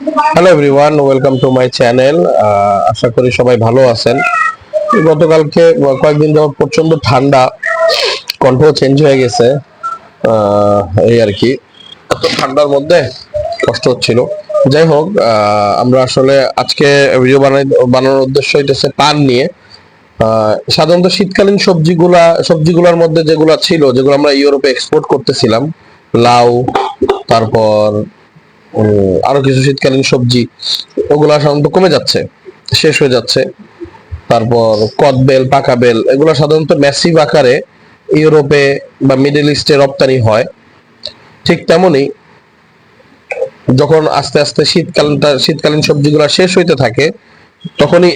Hello everyone welcome to my channel আশা করি সবাই ভালো আছেন। গতকালকে কয়েকদিন যাবত প্রচণ্ড ঠান্ডা কণ্ঠ চেঞ্জ হয়ে গেছে। আহ, এই আর কি। এত ঠান্ডার মধ্যে কষ্ট হচ্ছিল। যাই হোক আমরা আসলে আজকে ভিডিও বানাই বানানোর উদ্দেশ্য হইতেছে পান নিয়ে। আহ, সাধারণত শীতকালীন সবজিগুলা সবজিগুলোর মধ্যে যেগুলো ছিল যেগুলো আমরা ইউরোপে এক্সপোর্ট করতেছিলাম লাউ তারপর আরও কিছু শীতকালীন সবজি, ওগুলা সাধারণত কমে যাচ্ছে, শেষ হয়ে যাচ্ছে। তারপর কদবেল পাকা বেল, এগুলো সাধারণত ম্যাসিভ আকারে ইউরোপে বা মিডল ইস্টে রপ্তানি হয়। ঠিক তেমনি যখন আস্তে আস্তে শীতকালীনটা শীতকালীন সবজিগুলো শেষ হইতে থাকে, তখনই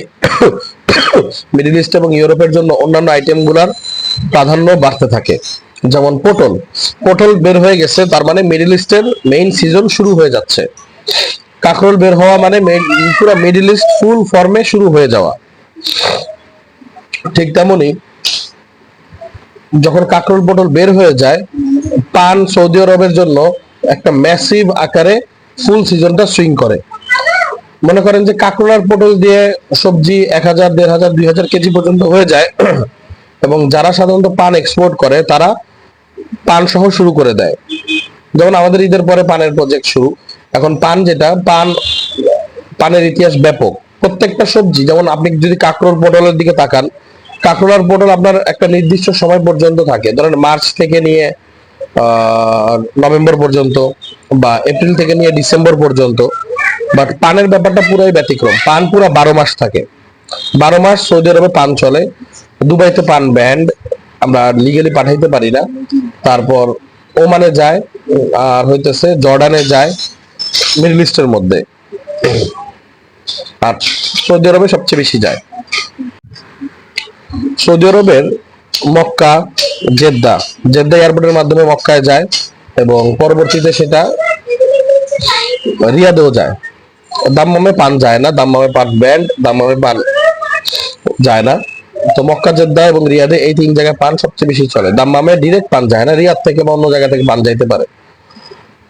মিডল ইস্ট এবং ইউরোপের জন্য অন্যান্য আইটেমগুলোর প্রাধান্য বাড়তে থাকে। যেমন পটল পটল বের হয়ে গেছে, তার মানে মিডল ইস্টের মেইন সিজন শুরু হয়ে যাচ্ছে। কাঁকরোল বের হওয়া মানে পুরো মিডল ইস্ট ফুল ফর্মে শুরু হয়ে যাওয়া। ঠিক তেমনি যখন কাঁকরোল পটল বের হয়ে যায়, পান সৌদি আরবের জন্য একটা ম্যাসিভ আকারে ফুল সিজনটা সুইং করে। মনে করেন যে কাঁকরোল আর পটল দিয়ে সবজি এক হাজার, দেড় হাজার, দুই হাজার কেজি পর্যন্ত হয়ে যায়। এবং যারা সাধারণত পান এক্সপোর্ট করে, তারা পান সহ শুরু করে দেয়। যেমন আমাদের ঈদের পরে পানের প্রজেক্ট শুরু। এখন পান যেটা, পান পানের ইতিহাস ব্যাপক। প্রত্যেকটা সবজি, যেমন আপনি যদি কাঁকরোল পটলের দিকে তাকান কাঁকরোল আর পটল আপনার একটা নির্দিষ্ট সময় পর্যন্ত থাকে। ধরেন মার্চ থেকে নিয়ে নভেম্বর পর্যন্ত বা এপ্রিল থেকে নিয়ে ডিসেম্বর পর্যন্ত। বাট পানের ব্যাপারটা পুরোই ব্যতিক্রম। পান পুরো বারো মাস থাকে। বারো মাস সৌদি আরবে পান চলে। দুবাইতে পান ব্যান্ড। আমরা লিগেলি পাঠাইতে পারি না। তারপর ওমানে যায়, আর হইতেছে জর্ডানে যায়, মিডল ইস্টের মধ্যে। আর সৌদি আরবে সবচেয়ে বেশি যায়। সৌদি আরবের মক্কা, জেদ্দা। জেদ্দা এয়ারপোর্টের মাধ্যমে মক্কায় যায় এবং পরবর্তীতে সেটা রিয়াদেও যায়। দাম্মামে পান যায় না, দাম্মামে পান ব্যান্ড, দাম্মামে পান যায় না। তো মক্কা, জেদ্দা এবং রিয়াদে এই তিন জায়গায় পান সবচেয়ে বেশি চলে। দাম্মামে ডিরেক্ট পান যায় না, রিয়াদ থেকে বা অন্য জায়গা থেকে পান যাইতে পারে।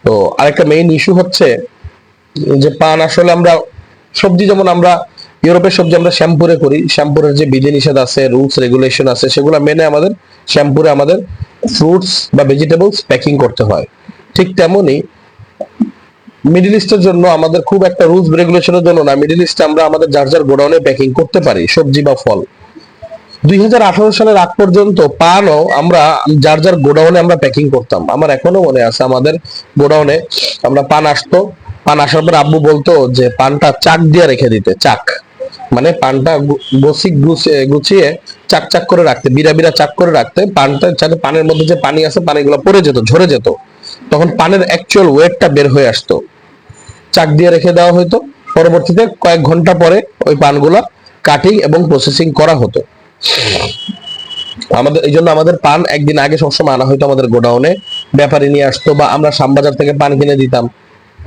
তো আরেকটা মেইন ইস্যু হচ্ছে যে পান আসলে আমরা সবজি যেমন আমরা ইউরোপের সবজি আমরা শ্যাম্পুরে করি। শ্যাম্পুরের যে বিধিনিষেধ আছে রুলস রেগুলেশন আছে, সেগুলো মেনে আমাদের শ্যাম্পুরে আমাদের ফ্রুটস বা ভেজিটেবলস প্যাকিং করতে হয়। ঠিক তেমনি মিডল ইস্টের জন্য আমাদের খুব একটা রুলস রেগুলেশনের জন্য না। মিডল ইস্টে আমরা আমাদের যার যার গোডাউনে প্যাকিং করতে পারি, সবজি বা ফল। দুই সালের আগ পর্যন্ত পানও আমরা, যার যার গোডাউনে আমরা প্যাকিং করতাম। আমার এখনও মনে আছে, আমাদের গোডাউনে আমরা পান আসতো। পান আসার পর আব্বু বলতো যে, পানটা চাক দিয়ে রেখে দিতে, চাক। মানে পানটা গু- বসি গুছিয়ে চাক চাক করে রাখতে, বিরা বিরা চাক করে রাখতে, পানটা যাতে পানের মধ্যে যে পানি আছে, পানিগুলো পড়ে যেত, ঝরে যেত। তখন পানের অ্যাকচুয়াল ওয়েটটা বের হয়ে আসতো। চাক দিয়ে রেখে দেওয়া হতো পরবর্তীতে কয়েক ঘণ্টা পরে ওই পানগুলা কাটিং এবং প্রসেসিং করা হতো। আমাদের এই জন্য আমাদের পান একদিন আগে সবসময় আনা হয়তো আমাদের গোডাউনে। ব্যাপারে নিয়ে আসতো বা আমরা শ্যামবাজার থেকে পান কিনে দিতাম।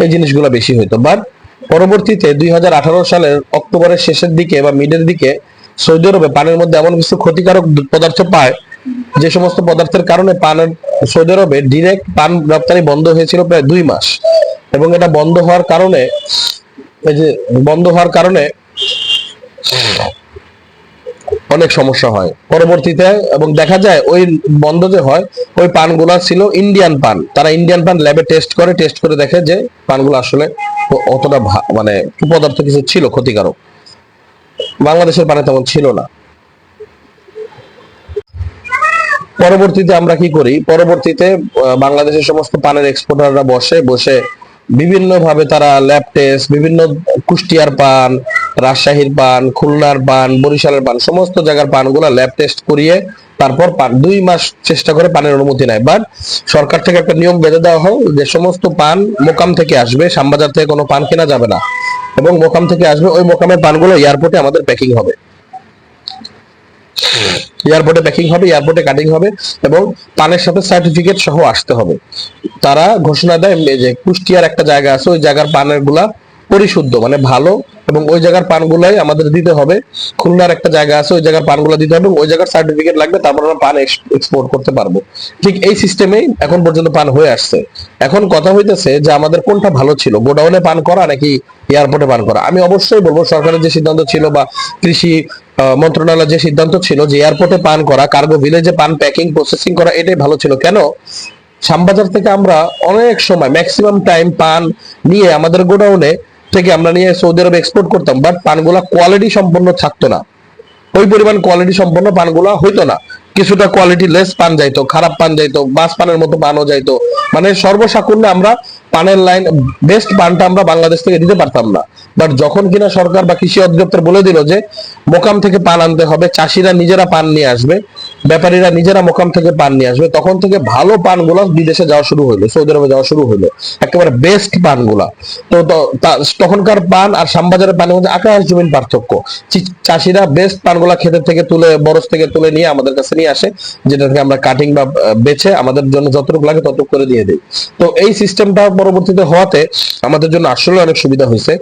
এই জিনিসগুলো বেশি হইতো। বাট পরবর্তীতে দুই হাজার আঠারো সালের অক্টোবরের শেষের দিকে বা মিডের দিকে সৌদি আরবে পানের মধ্যে এমন কিছু ক্ষতিকারক পদার্থ পায়, যে সমস্ত পদার্থের কারণে পানের সৌদি আরবে ডিরেক্ট পান রপ্তানি বন্ধ হয়েছিল প্রায় দুই মাস। এবং এটা বন্ধ হওয়ার কারণে এই যে বন্ধ হওয়ার কারণে অনেক সমস্যা হয়। পরবর্তীতে এবং দেখা যায় ওই বন্ধ যে হয়, ওই পানগুলা ছিল ইন্ডিয়ান পান। তারা ইন্ডিয়ান পান ল্যাবে টেস্ট করে টেস্ট করে দেখে যে পানগুলো আসলে অতটা মানে পদার্থ কিছু ছিল, ক্ষতিকারক। বাংলাদেশের পানে তেমন ছিল না। পরবর্তীতে আমরা কি করি? পরবর্তীতে বাংলাদেশের সমস্ত পানের এক্সপোর্টাররা বসে বসে বিভিন্ন ভাবে তারা ল্যাব টেস্ট বিভিন্ন কুষ্টিয়ার পান, রাজশাহীর পান, খুলনার পান, বরিশালের পান, সমস্ত জায়গার পানগুলা ল্যাব টেস্ট করিয়ে তারপর পান। দুই মাস চেষ্টা করে পানের অনুমতি নেয়। বাট সরকার থেকে একটা নিয়ম বেঁধে দেওয়া হয় যে সমস্ত পান মোকাম থেকে আসবে, শ্যামবাজার থেকে কোনো পান কেনা যাবে না। এবং মোকাম থেকে আসবে, ওই মোকামের পানগুলো এয়ারপোর্টে আমাদের প্যাকিং হবে। এয়ারপোর্টে প্যাকিং হবে এয়ারপোর্টে কাটিং হবে এবং পানের সাথে সার্টিফিকেট সহ আসতে হবে। তারা ঘোষণা দেয় যে কুষ্টিয়ার একটা জায়গা আছে, ওই জায়গার পানেরগুলা পরিশুদ্ধ মানে ভালো, এবং ওই জায়গার পানগুলাই আমাদের দিতে হবে। খুলনার একটা জায়গা আছে, ওই জায়গার পানগুলো দিতে হবে ওই জায়গার সার্টিফিকেট লাগবে, তারপর আমরা পান এক্সপোর্ট করতে পারব। ঠিক এই সিস্টেমেই এখন পর্যন্ত পান হয়ে আসছে। এখন কথা হইতেছে যে আমাদের কোনটা ভালো ছিল? গোডাউনে পান করা নাকি এয়ারপোর্টে পান করা? আমি অবশ্যই বলব, সরকারের যে সিদ্ধান্ত ছিল বা কৃষি মন্ত্রণালয়ের যে সিদ্ধান্ত ছিল যে এয়ারপোর্টে পান করা কার্গো ভিলেজে পান প্যাকিং প্রসেসিং করা, এটাই ভালো ছিল। কেন? শ্যামবাজার থেকে আমরা অনেক সময় ম্যাক্সিমাম টাইম পান নিয়ে আমাদের গোডাউনে থেকে আমরা নিয়ে সৌদি আরবে এক্সপোর্ট করতাম বাট পানগুলা কোয়ালিটি সম্পন্ন থাকতো না। ওই পরিমাণ কোয়ালিটি সম্পন্ন পানগুলা হইতো না। কিছুটা কোয়ালিটি লেস পান যাইতো, খারাপ পান যাইতো বাস পানের মতো পানও যাইতো। মানে সর্বসাকুল্যে আমরা পানের লাইন বেস্ট পানটা আমরা বাংলাদেশ থেকে দিতে পারতাম না। বাট যখন কিনা সরকার বা কৃষি অধিদপ্তর বলে দিল যে, মোকাম থেকে পান আনতে হবে, চাষিরা নিজেরা পান নিয়ে আসবে, ব্যাপারীরা নিজেরা মোকাম থেকে পান নিয়ে আসবে, তখন থেকে ভালো পানগুলো বিদেশে যাওয়া শুরু হইল, সৌদি আরবে যাওয়া শুরু হইল। একেবারে বেস্ট পানগুলা। তো তো- তখনকার পান আর শ্যামবাজারের পানের মধ্যে আকাশ জমিন পার্থক্য। চাষিরা বেস্ট পানগুলা ক্ষেতের থেকে তুলে বরস থেকে তুলে নিয়ে আমাদের কাছে নিয়ে আসে যেটা থেকে আমরা কাটিং বা বেছে আমাদের জন্য যতটুকু লাগে ততটুকু করে দিয়ে দিই। তো এই সিস্টেমটা পরবর্তীতে হওয়াতে আমাদের জন্য আসলে অনেক সুবিধা হয়েছে।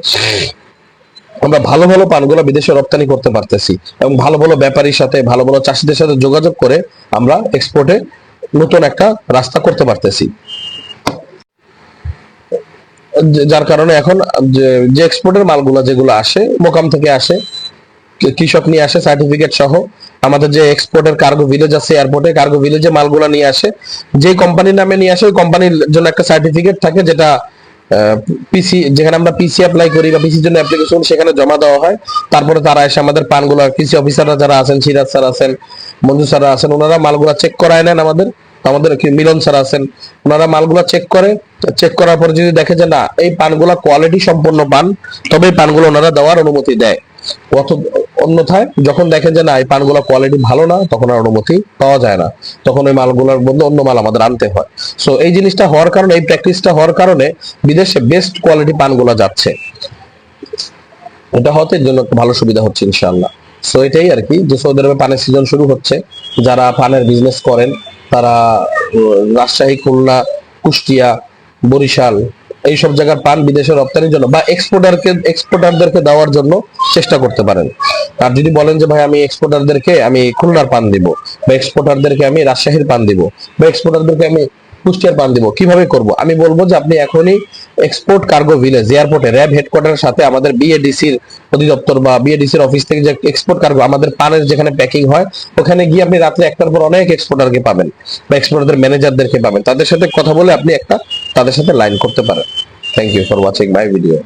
আমরা ভালো ভালো পানগুলো বিদেশে রপ্তানি করতে পারতেছি এবং ভালো ভালো ব্যাপারীর সাথে, ভালো ভালো চাষিদের সাথে যোগাযোগ করে আমরা এক্সপোর্টে নতুন একটা রাস্তা করতে পারতেছি। যার কারণে এখন যে এক্সপোর্টের মালগুলো যেগুলো আসে, মোকাম থেকে আসে কৃষক নিয়ে আসে সার্টিফিকেট সহ। আমাদের যে এক্সপোর্টের কার্গো ভিলেজ আছে এয়ারপোর্টে কার্গো ভিলেজে মালগুলো নিয়ে আসে। যে কোম্পানির নামে নিয়ে আসে, ওই কোম্পানির জন্য একটা সার্টিফিকেট থাকে যেটা পিসি যেখানে আমরা পিসি অ্যাপ্লাই করি বা পিসির জন্য অ্যাপ্লিকেশন সেখানে জমা দেওয়া হয়। তারপরে তারা এসে আমাদের পানগুলো, কৃষি অফিসাররা যারা আছেন, সিরাজ স্যার আছেন, মঞ্জু স্যার আছেন, ওনারা মালগুলো চেক করায় নেন আমাদের। আমাদের মিলন স্যার আছেন, ওনারা মালগুলো চেক করে। চেক করার পর যদি দেখে যে না, এই পানগুলা কোয়ালিটি সম্পন্ন পান তবে এই পানগুলো ওনারা দেওয়ার অনুমতি দেয়। অন্যথায় যখন দেখেন যে না, এই পানগুলো কোয়ালিটি ভালো না, তখন আর অনুমতি পাওয়া যায় না। তখন ওই মালগুলোর মধ্যে অন্য মাল আমাদের আনতে হয়। সো এই জিনিসটা হওয়ার কারণে, এই প্র্যাকটিসটা হওয়ার কারণে বিদেশে বেস্ট কোয়ালিটি পানগুলো যাচ্ছে। এটা হতে জন্য ভালো সুবিধা হচ্ছে, ইনশাআল্লাহ। সো এটাই আর কি, যে সৌদি আরবে পানের সিজন শুরু হচ্ছে, যারা পানের বিজনেস করেন, তারা রাজশাহী, খুলনা, কুষ্টিয়া, বরিশাল, এইসব জায়গার পান বিদেশে রপ্তানির জন্য বা এক্সপোর্টারকে এক্সপোর্টারদেরকে দেওয়ার জন্য চেষ্টা করতে পারেন। আর যদি বলেন যে, ভাই, আমি এক্সপোর্টারদেরকে আমি খুলনার পান দিব, বা এক্সপোর্টারদেরকে আমি রাজশাহীর পান দিব, বা এক্সপোর্টারদেরকে আমি কুষ্টিয়ার পান দিব, কীভাবে করব? আমি বলব যে, আপনি এখনই এক্সপোর্ট কার্গো ভিলেজ এয়ারপোর্টে র্যাব হেডকোয়ার্টারের সাথে আমাদের বিএডিসির অধিদপ্তর বা বিএডিসির অফিস থেকে যে এক্সপোর্ট কার্গো আমাদের পানের যেখানে প্যাকিং হয়, ওখানে গিয়ে আপনি রাত্রে একটার পর অনেক এক্সপোর্টারকে পাবেন, বা এক্সপোর্টারদের ম্যানেজারদেরকে পাবেন। তাদের সাথে কথা বলে আপনি একটা, তাদের সাথে লাইন করতে পারেন। Thank you for watching my video